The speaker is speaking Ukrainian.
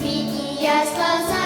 Квітні я сказав.